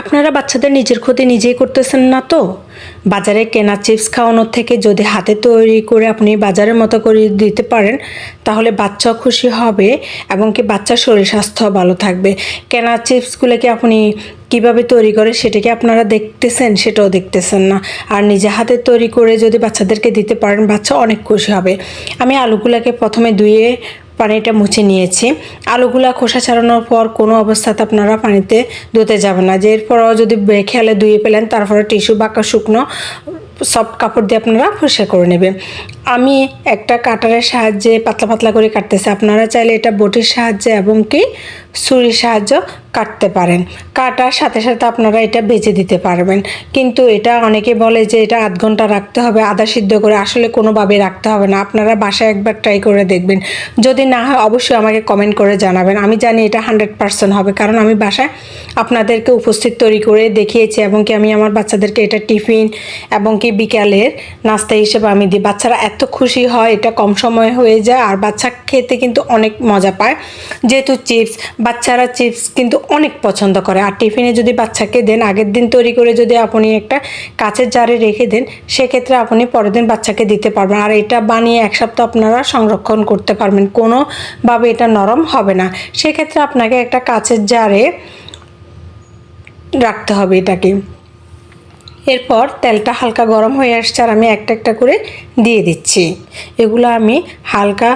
আপনারা বাচ্চাদের নিজের ক্ষতি নিজেই করতেছেন না তো? বাজারে কেনা চিপস খাওয়ানোর থেকে যদি হাতে তৈরি করে আপনি বাজারের মতো করে দিতে পারেন, তাহলে বাচ্চাও খুশি হবে এবং কি বাচ্চার শরীর স্বাস্থ্য ভালো থাকবে। কেনা চিপসগুলোকে আপনি কীভাবে তৈরি করে সেটাকে আপনারা দেখতেছেন? সেটাও দেখতেছেন না। আর নিজে হাতে তৈরি করে যদি বাচ্চাদেরকে দিতে পারেন, বাচ্চা অনেক খুশি হবে। আমি আলুগুলোকে প্রথমে ধুয়ে পানিটা মুছে নিয়েছি। আলুগুলা খোসা ছাড়ানোর পর কোনো অবস্থাতে আপনারা পানিতে ধুতে যাবেন না। যে এরপরও যদি খেয়ালে ধুয়ে পেলেন তারপরে টিস্যু বাঁকা শুকনো সফট কাপড় দিয়ে আপনারা পরিষ্কার করে নেবেন। আমি একটা কাটারের সাহায্যে পাতলা পাতলা করে কাটতেছি। আপনারা চাইলে এটা বটির সাহায্যে এবং কি ছুরির সাহায্য কাটতে পারেন। কাটার সাথে সাথে আপনারা এটা বেজে দিতে পারবেন। কিন্তু এটা অনেকে বলে যে এটা আধ ঘণ্টা রাখতে হবে, আদা সিদ্ধ করে আসলে কোনোভাবে রাখতে হবে না। আপনারা বাসায় একবার ট্রাই করে দেখবেন। যদি না হয় অবশ্যই আমাকে কমেন্ট করে জানাবেন। আমি জানি এটা হান্ড্রেড পার্সেন্ট হবে, কারণ আমি বাসায় আপনাদেরকে উপস্থিত তৈরি করে দেখিয়েছি এবং কি আমি আমার বাচ্চাদেরকে এটা টিফিন এবং কি বিকালের নাস্তা হিসেবে আমি দিই। বাচ্চারা এত খুশি হয়, এটা কম সময়ে হয়ে যায়। আর বাচ্চা খেতে কিন্তু অনেক মজা পায়। যেহেতু চিপস বাচ্চারা চিপস কিন্তু অনেক পছন্দ করে। আর টিফিনে যদি বাচ্চাকে দেন, আগের দিন তৈরি করে যদি আপনি একটা কাচের জারে রেখে দেন, সেক্ষেত্রে আপনি পরের দিন বাচ্চাকে দিতে পারবেন। আর এটা বানিয়ে এক সপ্তাহ আপনারা সংরক্ষণ করতে পারবেন। কোনোভাবে এটা নরম হবে না। সেক্ষেত্রে আপনাকে একটা কাচের জারে রাখতে হবে এটাকে। এরপর তেলটা হালকা গরম হয়ে আসছে আর আমি একটা একটা করে দিয়ে দিচ্ছি। এগুলো আমি হালকা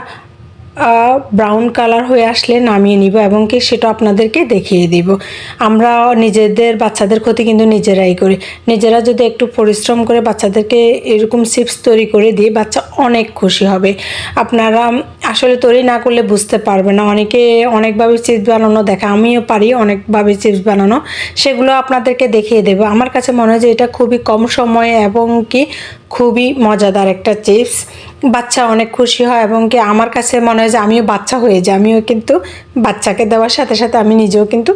ব্রাউন কালার হয়ে আসলে নামিয়ে নিব এবং কি সেটা আপনাদেরকে দেখিয়ে দিব। আমরা নিজেদের বাচ্চাদের ক্ষতি কিন্তু নিজেরাই করি। নিজেরা যদি একটু পরিশ্রম করে বাচ্চাদেরকে এরকম চিপস তৈরি করে দিই, বাচ্চা অনেক খুশি হবে। আপনারা আসলে তৈরি না করলে বুঝতে পারবে না। অনেকে অনেকভাবে চিপস বানানো দেখা, আমিও পারি অনেকভাবে চিপস বানানো। সেগুলো আপনাদেরকে দেখিয়ে দেবো। আমার কাছে মনে হয় যে এটা খুবই কম সময়ে এবং কি খুবই মজাদার একটা চিপস বাচ্চা অনেক খুশি হয় এবং কি আমার কাছে মনে হয় যে আমিও বাচ্চা হয়ে যাই, আমিও কিন্তু বাচ্চাকে দেওয়ার সাথে সাথে আমি নিজেও কিন্তু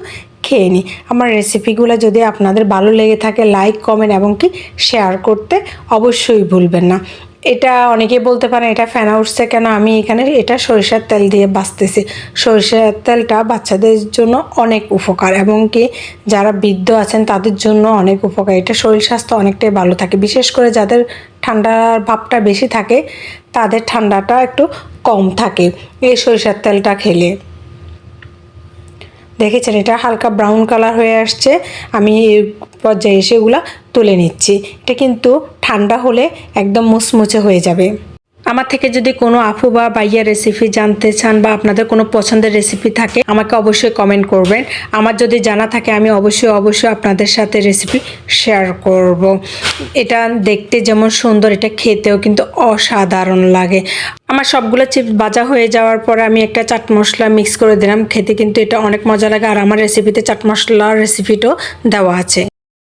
খেয়ে নিই। আমার রেসিপিগুলো যদি আপনাদের ভালো লেগে থাকে লাইক কমেন্ট এবং কি শেয়ার করতে অবশ্যই ভুলবেন না। এটা অনেকে বলতে পারেন এটা ফেনা উঠছে কেন? আমি এখানে এটা সরিষার তেল দিয়ে বাঁচতেছি। সরিষার তেলটা বাচ্চাদের জন্য অনেক উপকার এবং কি যারা বৃদ্ধ আছেন তাদের জন্য অনেক উপকার। এটা শরীর স্বাস্থ্য অনেকটাই ভালো থাকে। বিশেষ করে যাদের ঠান্ডার ভাবটা বেশি থাকে, তাদের ঠান্ডাটা একটু কম থাকে এই সরিষার তেলটা খেলে। দেখেছেন? এটা হালকা ব্রাউন কালার হয়ে আসছে। আমি এই পর্যায়ে এসে এগুলা তুলে নিচ্ছি। এটা কিন্তু ঠান্ডা হলে একদম মুচমুচে হয়ে যাবে। আমার থেকে যদি কোনো আফু বা বাইয়া রেসিপি জানতে চান বা আপনাদের কোনো পছন্দের রেসিপি থাকে, আমাকে অবশ্যই কমেন্ট করবেন। আমার যদি জানা থাকে, আমি অবশ্যই অবশ্যই আপনাদের সাথে রেসিপি শেয়ার করব। এটা দেখতে যেমন সুন্দর, এটা খেতেও কিন্তু অসাধারণ লাগে। আমার সবগুলো চিপস ভাজা হয়ে যাওয়ার পরে আমি একটা চাট মশলা মিক্স করে দিলাম। খেতে কিন্তু এটা অনেক মজা লাগে। আর আমার রেসিপিতে চাট মশলার রেসিপিটাও দেওয়া আছে।